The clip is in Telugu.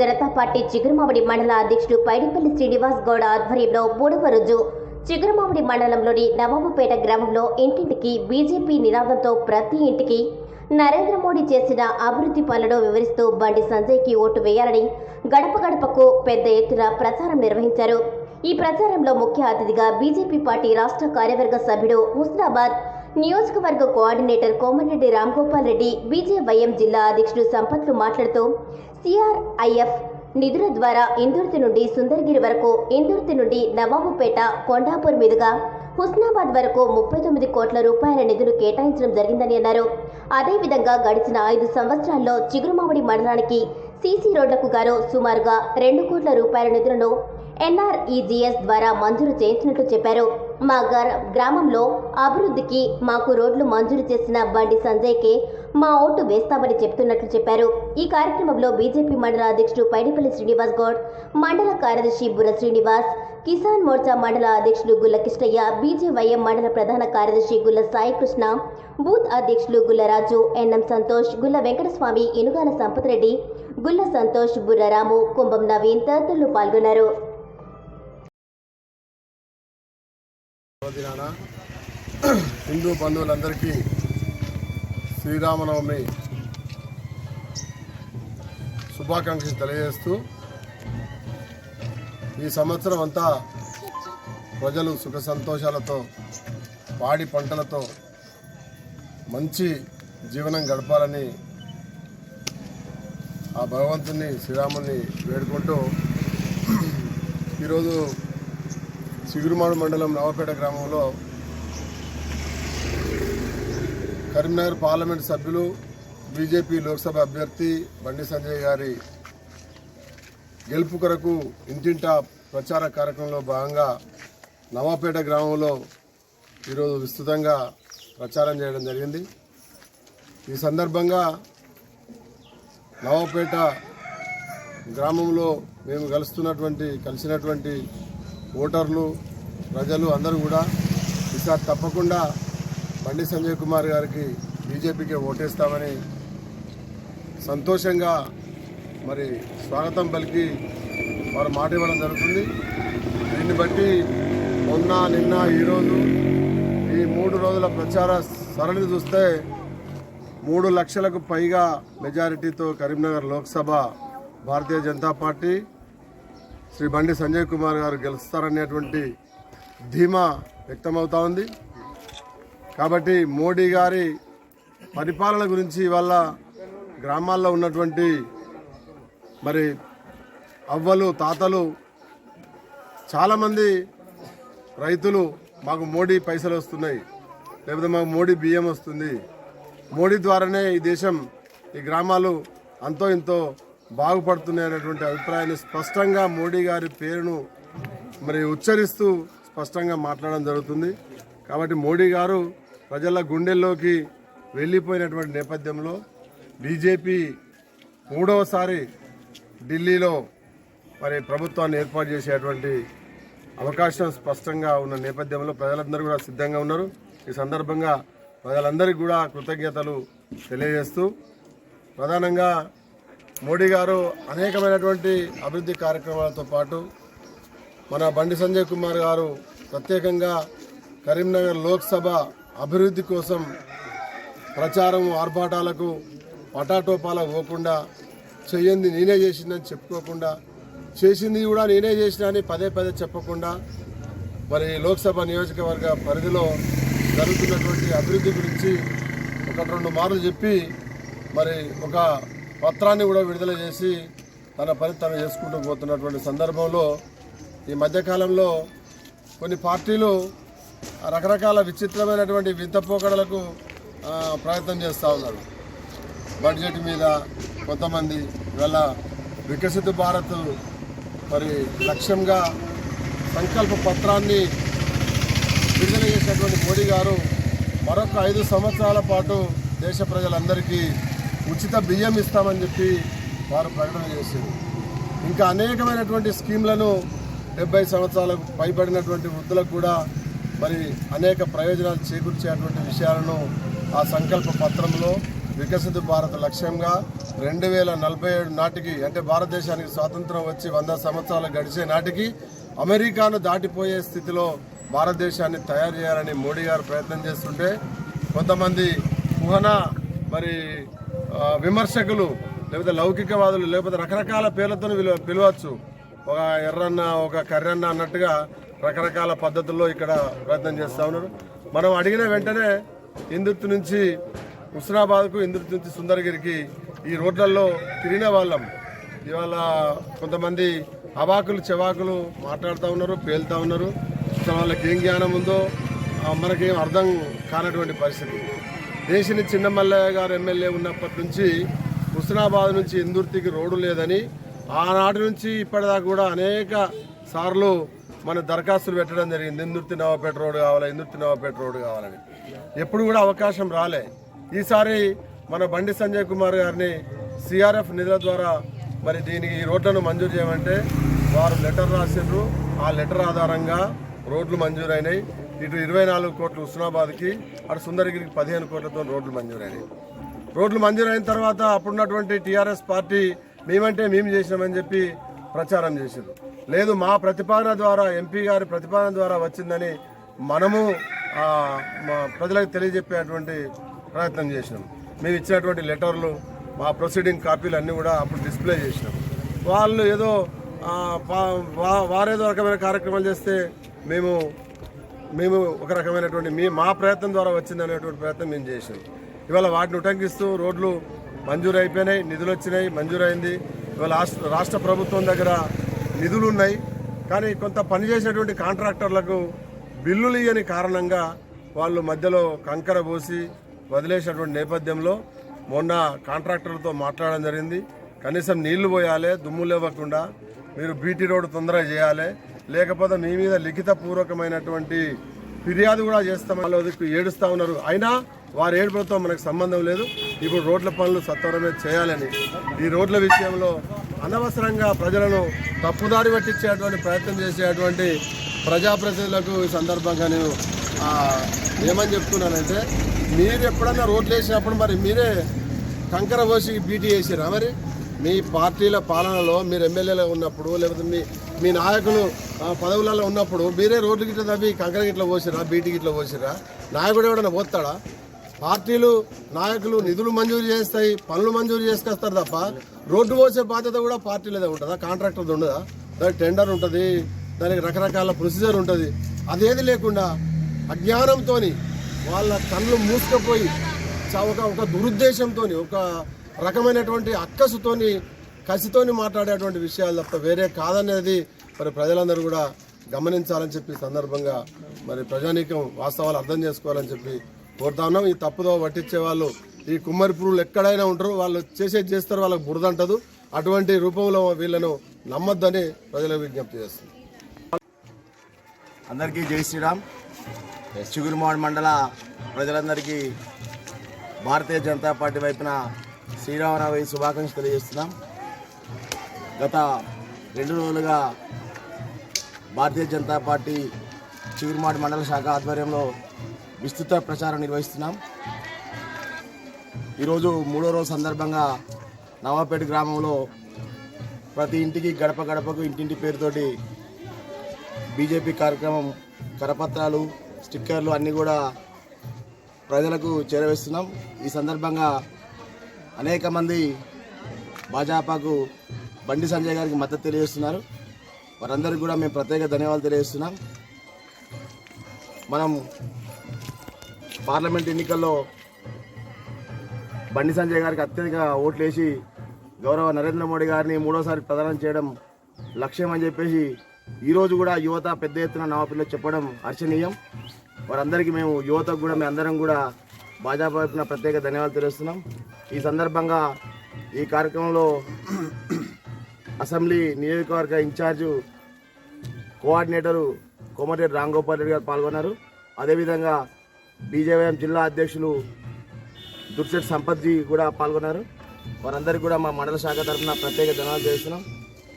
జనతా పార్టీ చిగురుమామిడి మండల అధ్యక్షుడు పైడిపల్లి శ్రీనివాస్ గౌడ ఆధ్వర్యంలో మూడవ రోజు చిగురుమామిడి మండలంలోని నవాబుపేట గ్రామంలో ఇంటింటికి బీజేపీ నినాదంతో ప్రతి ఇంటికి నరేంద్ర మోడీ చేసిన అభివృద్ధి పనులను వివరిస్తూ బండి సంజయ్కి ఓటు వేయాలని గడప గడపకు పెద్ద ఎత్తున ప్రచారం నిర్వహించారు. ఈ ప్రచారంలో ముఖ్య అతిథిగా బీజేపీ పార్టీ రాష్ట్ర కార్యవర్గ సభ్యుడు హుస్నాబాద్ నియోజకవర్గ కోఆర్డినేటర్ కోమటిరెడ్డి రామ్గోపాల్ రెడ్డి బీజేవైఎం జిల్లా అధ్యక్షుడు సంపత్లు మాట్లాడుతూ సిఆర్ఐఎఫ్ నిధుల ద్వారా ఇందుర్తి నుండి సుందరగిరి వరకు ఇందుర్తి నుండి నవాబుపేట కొండాపూర్ మీదుగా హుస్నాబాద్ వరకు ముప్పై తొమ్మిది కోట్ల రూపాయల నిధులు కేటాయించడం జరిగిందని అన్నారు. అదేవిధంగా గడిచిన ఐదు సంవత్సరాల్లో చిగురుమామిడి మండలానికి సీసీ రోడ్లకు గాను సుమారుగా రెండు కోట్ల రూపాయల నిధులను ఎన్ఆర్ఈజీఎస్ ద్వారా మంజూరు చేసినట్లు చెప్పారు. మా గ్రామంలో అభివృద్ధికి మాకు రోడ్లు మంజూరు చేసిన బండి సంజయ్కే మా ఓటు వేస్తామని చెప్తున్నట్లు చెప్పారు. ఈ కార్యక్రమంలో బీజేపీ మండల అధ్యక్షుడు పైడిపల్లి శ్రీనివాస్ గౌడ్ మండల కార్యదర్శి బుర్ర శ్రీనివాస్ కిసాన్ మోర్చా మండల అధ్యక్షులు గుల్ల కిష్టయ్య బీజేవైఎం మండల ప్రధాన కార్యదర్శి గుల్ల సాయికృష్ణ బూత్ అధ్యక్షులు గుల్లరాజు ఎన్ఎం సంతోష్ గుల్ల వెంకటస్వామి ఇనుగాల సంపతరెడ్డి గుల్ల సంతోష్ బుర్రరాము కుంభం నవీన్ తదితరులు పాల్గొన్నారు. దినాన హిందూ బంధువులందరికీ శ్రీరామనవమి శుభాకాంక్షలు తెలియజేస్తూ ఈ సంవత్సరం అంతా ప్రజలు సుఖ సంతోషాలతో పాడి పంటలతో మంచి జీవనం గడపాలని ఆ భగవంతుని శ్రీరాముని వేడుకుంటూ ఈరోజు చిగురుమాడు మండలం నవపేట గ్రామంలో కరీంనగర్ పార్లమెంట్ సభ్యులు బీజేపీ లోక్సభ అభ్యర్థి బండి సంజయ్ గారి గెలుపు కొరకు ఇంటింటా ప్రచార కార్యక్రమంలో భాగంగా నవాపేట గ్రామంలో ఈరోజు విస్తృతంగా ప్రచారం చేయడం జరిగింది. ఈ సందర్భంగా నవాపేట గ్రామంలో మేము కలుస్తున్నటువంటి కలిసినటువంటి ఓటర్లు ప్రజలు అందరూ కూడా ఈసారి తప్పకుండా బండి సంజయ్ కుమార్ గారికి బీజేపీకి ఓటేస్తామని సంతోషంగా మరి స్వాగతం పలికి వారు మాట ఇవ్వడం జరుగుతుంది. దీన్ని బట్టి మొన్న నిన్న ఈరోజు ఈ మూడు రోజుల ప్రచార సరళిని చూస్తే మూడు లక్షలకు పైగా మెజారిటీతో కరీంనగర్ లోక్సభ భారతీయ జనతా పార్టీ శ్రీ బండి సంజయ్ కుమార్ గారు గెలుస్తారనేటువంటి ధీమా వ్యక్తమవుతా ఉంది. కాబట్టి మోడీ గారి పరిపాలన గురించి ఇవాళ గ్రామాల్లో ఉన్నటువంటి మరి అవ్వలు తాతలు చాలామంది రైతులు మాకు మోడీ పైసలు వస్తున్నాయి. లేకపోతే మాకు మోడీ బియ్యం వస్తుంది. మోడీ ద్వారానే ఈ దేశం ఈ గ్రామాలు అంతో ఇంతో బాగుపడుతున్నాయి అనేటువంటి అభిప్రాయాన్ని స్పష్టంగా మోడీ గారి పేరును మరి ఉచ్చరిస్తూ స్పష్టంగా మాట్లాడడం జరుగుతుంది. కాబట్టి మోడీ గారు ప్రజల గుండెల్లోకి వెళ్ళిపోయినటువంటి నేపథ్యంలో బీజేపీ మూడవసారి ఢిల్లీలో మరి ప్రభుత్వాన్ని ఏర్పాటు చేసేటువంటి అవకాశం స్పష్టంగా ఉన్న నేపథ్యంలో ప్రజలందరూ కూడా సిద్ధంగా ఉన్నారు. ఈ సందర్భంగా ప్రజలందరికీ కూడా కృతజ్ఞతలు తెలియజేస్తూ ప్రధానంగా మోడీ గారు అనేకమైనటువంటి అభివృద్ధి కార్యక్రమాలతో పాటు మన బండి సంజయ్ కుమార్ గారు ప్రత్యేకంగా కరీంనగర్ లోక్సభ అభివృద్ధి కోసం ప్రచారం ఆర్భాటాలకు పటాటోపాలకు పోకుండా చేయింది నేనే చేసిందని చెప్పుకోకుండా చేసింది కూడా నేనే చేసిన అని పదే పదే చెప్పకుండా మరి లోక్సభ నియోజకవర్గ పరిధిలో జరుగుతున్నటువంటి అభివృద్ధి గురించి ఒకటి రెండు మార్లు చెప్పి మరి ఒక పత్రాన్ని కూడా విడుదల చేసి తన పని తను చేసుకుంటూ పోతున్నటువంటి సందర్భంలో ఈ మధ్యకాలంలో కొన్ని పార్టీలు రకరకాల విచిత్రమైనటువంటి వింత పోకడలకు ప్రయత్నం చేస్తూ ఉన్నారు. బడ్జెట్ మీద కొంతమంది ఇవాళ వికసిత భారత్ మరి లక్ష్యంగా సంకల్ప పత్రాన్ని విడుదల చేసినటువంటి మోడీ గారు మరొక ఐదు సంవత్సరాల పాటు దేశ ప్రజలందరికీ ఉచిత బియ్యం ఇస్తామని చెప్పి వారు ప్రకటన చేశారు. ఇంకా అనేకమైనటువంటి స్కీమ్లను డెబ్బై సంవత్సరాలకు పైబడినటువంటి వృద్ధులకు కూడా మరి అనేక ప్రయోజనాలు చేకూర్చేటువంటి విషయాలను ఆ సంకల్ప పత్రంలో వికసిత భారత లక్ష్యంగా రెండు వేల నలభై ఏడు నాటికి అంటే భారతదేశానికి స్వాతంత్రం వచ్చి వంద సంవత్సరాలు గడిచే నాటికి అమెరికాను దాటిపోయే స్థితిలో భారతదేశాన్ని తయారు చేయాలని మోడీ గారు ప్రయత్నం చేస్తుంటే కొంతమంది కుహన మరి విమర్శకులు లేకపోతే లౌకికవాదులు లేకపోతే రకరకాల పేర్లతో విలువ పిలవచ్చు. ఒక ఎర్రన్న ఒక కర్రన్న అన్నట్టుగా రకరకాల పద్ధతుల్లో ఇక్కడ ప్రయత్నం చేస్తూ ఉన్నారు. మనం అడిగిన వెంటనే ఇందుర్తి నుంచి హుస్నాబాద్కు ఇందుర్తి నుంచి సుందరగిరికి ఈ రోడ్లలో తిరిగిన వాళ్ళం. ఇవాళ కొంతమంది అవాకులు చెవాకులు మాట్లాడుతూ ఉన్నారు పేలుతూ ఉన్నారు. వాళ్ళకి ఏం జ్ఞానం ఉందో మనకేం అర్థం కానటువంటి పరిస్థితి. దేశిని చిన్నమల్లయ్య గారు ఎమ్మెల్యే ఉన్నప్పటి నుంచి హుస్నాబాద్ నుంచి ఇందుర్తికి రోడ్డు లేదని ఆనాటి నుంచి ఇప్పటిదాకా కూడా అనేక సార్లు మన దరఖాస్తులు పెట్టడం జరిగింది. ఇందుర్తి నవాపేట రోడ్డు కావాలి ఇందుర్తి నవాపేట రోడ్డు కావాలని. ఎప్పుడు కూడా అవకాశం రాలే. ఈసారి మన బండి సంజయ్ కుమార్ గారిని సిఆర్ఎఫ్ నిధుల ద్వారా మరి దీనికి ఈ రోడ్లను మంజూరు చేయమంటే వారు లెటర్ రాసిండ్రు. ఆ లెటర్ ఆధారంగా రోడ్లు మంజూరైనాయి. ఇటు ఇరవై నాలుగు కోట్లు హుస్నాబాద్కి అటు సుందరగిరికి పదిహేను కోట్లతో రోడ్లు మంజూరైనాయి. రోడ్లు మంజూరైన తర్వాత అప్పుడున్నటువంటి టీఆర్ఎస్ పార్టీ మేమంటే మేము చేసినామని చెప్పి ప్రచారం చేశారు లేదు మా ప్రతిపాదన ద్వారా ఎంపీ గారి ప్రతిపాదన ద్వారా వచ్చిందని మనము మా ప్రజలకు తెలియజెప్పేటువంటి ప్రయత్నం చేసినాం. మేము ఇచ్చినటువంటి లెటర్లు మా ప్రొసీడింగ్ కాపీలు అన్నీ కూడా అప్పుడు డిస్ప్లే చేసినాం. వాళ్ళు ఏదో పా- వా- వారేదో రకమైన కార్యక్రమాలు చేస్తే మేము మేము ఒక రకమైనటువంటి మీ మా ప్రయత్నం ద్వారా వచ్చింది అనేటువంటి ప్రయత్నం మేము చేసాం ఇవాళ వాటిని ఉటంకిస్తూ రోడ్లు మంజూరు అయిపోయినాయి నిధులు వచ్చినాయి మంజూరైంది ఇవాళ రాష్ట్ర రాష్ట్ర ప్రభుత్వం దగ్గర నిధులు ఉన్నాయి. కానీ కొంత పనిచేసినటువంటి కాంట్రాక్టర్లకు బిల్లులు ఇవ్వని కారణంగా వాళ్ళు మధ్యలో కంకర పోసి వదిలేసినటువంటి నేపథ్యంలో మొన్న కాంట్రాక్టర్లతో మాట్లాడడం జరిగింది. కనీసం నీళ్ళు పోయాలి దుమ్ము లేవకుండా మీరు బీటీ రోడ్డు తొందరగా చేయాలి లేకపోతే మీ మీద లిఖిత పూర్వకమైనటువంటి ఫిర్యాదు కూడా చేస్తామని వాళ్ళు దిక్కు ఏడుస్తా ఉన్నారు. అయినా వారి ఏడుపులతో మనకు సంబంధం లేదు. ఇప్పుడు రోడ్ల పనులు సత్వరమే చేయాలని. ఈ రోడ్ల విషయంలో అనవసరంగా ప్రజలను తప్పుదారి పట్టించేటువంటి ప్రయత్నం చేసేటువంటి ప్రజాప్రతినిధులకు ఈ సందర్భంగా నేను ఏమని చెప్తున్నానంటే మీరు ఎప్పుడన్నా రోడ్లు వేసినప్పుడు మరి మీరే కంకర పోసి బీటీ వేసారా మరి? మీ పార్టీల పాలనలో మీరు ఎమ్మెల్యేలో ఉన్నప్పుడు లేకపోతే మీ మీ నాయకులు పదవులలో ఉన్నప్పుడు మీరే రోడ్లు గిట్ల తవ్వి కంకర గిట్ల పోసిరా బీటీ గిట్ల పోసిరా నాయకుడు ఎవడన్నా పోతాడా? పార్టీలు నాయకులు నిధులు మంజూరు చేస్తాయి పనులు మంజూరు చేసుకొస్తారు తప్ప రోడ్డు పోసే బాధ్యత కూడా పార్టీలదే ఉంటుందా? కాంట్రాక్టర్ది ఉండదా? దానికి టెండర్ ఉంటుంది దానికి రకరకాల ప్రొసీజర్ ఉంటుంది. అదేది లేకుండా అజ్ఞానంతో వాళ్ళ కళ్ళు మూసుకుపోయి ఒక ఒక దురుద్దేశంతో ఒక రకమైనటువంటి అక్కసుతోని కసితోని మాట్లాడేటువంటి విషయాలు తప్ప వేరే కాదనేది మరి ప్రజలందరూ కూడా గమనించాలని చెప్పి సందర్భంగా మరి ప్రజానీకం వాస్తవాలు అర్థం చేసుకోవాలని చెప్పి కోరుతా ఉన్నాం. ఈ తప్పుదో పట్టించే వాళ్ళు ఈ కుమ్మరి పురుగులు ఎక్కడైనా ఉంటారు. వాళ్ళు చేసేది చేస్తారు వాళ్ళకి బురదంటదు. అటువంటి రూపంలో వీళ్ళను నమ్మొద్దని ప్రజలకు విజ్ఞప్తి చేస్తుంది అందరికీ జై శ్రీరామ్. చిగురుమాడు మండల ప్రజలందరికీ భారతీయ జనతా పార్టీ వైపున శ్రీరామనవమి శుభాకాంక్షలు తెలియజేస్తున్నాం. గత రెండు రోజులుగా భారతీయ జనతా పార్టీ చిగురుమాటి మండల శాఖ ఆధ్వర్యంలో విస్తృత ప్రచారం నిర్వహిస్తున్నాం. ఈరోజు మూడో రోజు సందర్భంగా నవాపేట గ్రామంలో ప్రతి ఇంటికి గడప గడపకు ఇంటింటి పేరుతోటి బీజేపీ కార్యక్రమం కరపత్రాలు స్టిక్కర్లు అన్నీ కూడా ప్రజలకు చేరవేస్తున్నాం. ఈ సందర్భంగా అనేక మంది భాజపాకు బండి సంజయ్ గారికి మద్దతు తెలియజేస్తున్నారు. వారందరికీ కూడా మేము ప్రత్యేక ధన్యవాదాలు తెలియజేస్తున్నాం. మనం పార్లమెంట్ ఎన్నికల్లో బండి సంజయ్ గారికి అత్యధిక ఓట్లు వేసి గౌరవ నరేంద్ర మోడీ గారిని మూడోసారి ప్రధానం చేయడం లక్ష్యం అని చెప్పేసి ఈరోజు కూడా యువత పెద్ద ఎత్తున నవాపిల్లో చెప్పడం హర్షణీయం. వారందరికీ మేము యువతకు కూడా మేము అందరం కూడా భాజపా వైపున ప్రత్యేక ధన్యవాదాలు తెలుస్తున్నాం. ఈ సందర్భంగా ఈ కార్యక్రమంలో అసెంబ్లీ నియోజకవర్గ ఇన్ఛార్జు కోఆర్డినేటరు కోమటిరెడ్డి రాంగోపాల్ రెడ్డి గారు పాల్గొన్నారు. అదేవిధంగా బీజేవైఎం జిల్లా అధ్యక్షులు దుర్శెట్ సంపత్జీ కూడా పాల్గొన్నారు. వారందరికీ కూడా మా మండల శాఖ తరఫున ప్రత్యేక ధన్యవాదాలు చేస్తున్నాం